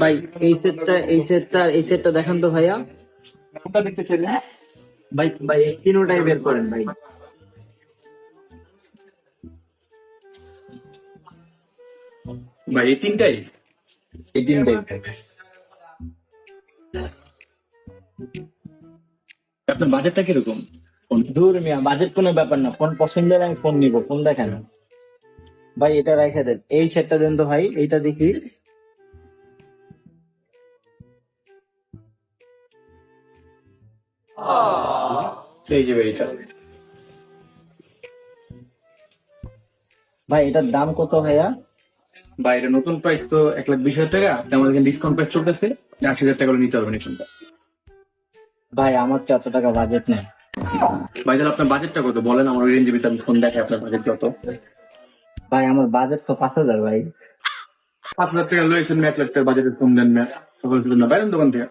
ভাই এই সেটটা এই সেটটা এই সেটটা দেখান তো ভাইয়া। কোনটা দেখতে চাইলেন ভাই ভাই এই তিনোটাই বের করেন ভাই। ভাই এই তিনটাই? এই তিনটাই। আপনার বাজেটটা কীরকম? দূর মিয়া বাজেট কোনো ব্যাপার না। ফোন পছন্দের আমি ফোন নিবো ফোন দেখেন। ভাই এটা রেখে দেন। এই সেটটা দেন তো ভাই এইটা দেখি। এই যে ভাই ভাই এটার দাম কত ভাইয়া? ভাই এটা নতুন প্রাইস তো এক লাখ বিশ হাজার টাকা। তো আমাদের ডিসকাউন্ট প্রাইস চলতেছে। আশি হাজার টাকা করে নিতে পারবেন এই ফোনটা ভাই আমার তো এত টাকা বাজেট নেই। ভাই তাহলে আপনার বাজেটটা কত? বলেন আমার ওই রেঞ্জের ভিতরে আমি ফোন দেখে আপনার বাজেট যত। ভাই আমার বাজেট তো পাঁচ হাজার ভাই। পাঁচ হাজার টাকা লয়েছেন এক লাখ টাকার বাজেটের ফোন দেন না। সকল না বাইরেন দোকান থেকে।